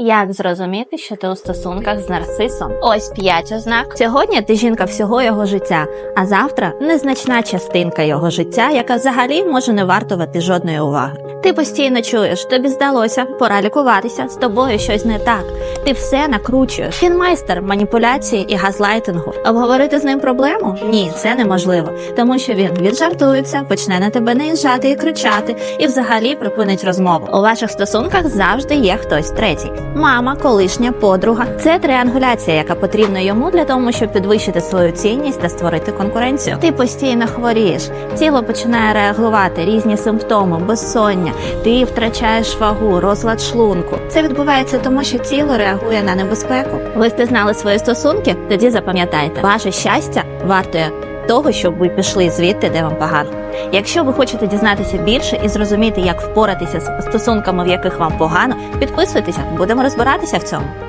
Як зрозуміти, що ти у стосунках з нарцисом? Ось п'ять ознак. Сьогодні ти жінка всього його життя, а завтра незначна частинка його життя, яка взагалі може не вартувати жодної уваги. Ти постійно чуєш, тобі здалося, пора лікуватися, з тобою щось не так. Ти все накручуєш. Він майстер маніпуляції і газлайтингу. Обговорити з ним проблему? Ні, це неможливо, тому що він віджартується, почне на тебе наїжджати і кричати, і взагалі припинить розмову. У ваших стосунках завжди є хтось третій. Мама, колишня подруга. Це триангуляція, яка потрібна йому для того, щоб підвищити свою цінність та створити конкуренцію. Ти постійно хворієш, тіло починає реагувати, різні симптоми, безсоння, ти втрачаєш вагу, розлад шлунку. Це відбувається тому, що тіло реагує на небезпеку. Ви впізнали свої стосунки? Тоді запам'ятайте, ваше щастя вартує того, щоб ви пішли звідти, де вам погано. Якщо ви хочете дізнатися більше і зрозуміти, як впоратися з стосунками, в яких вам погано, підписуйтеся, будемо розбиратися в цьому.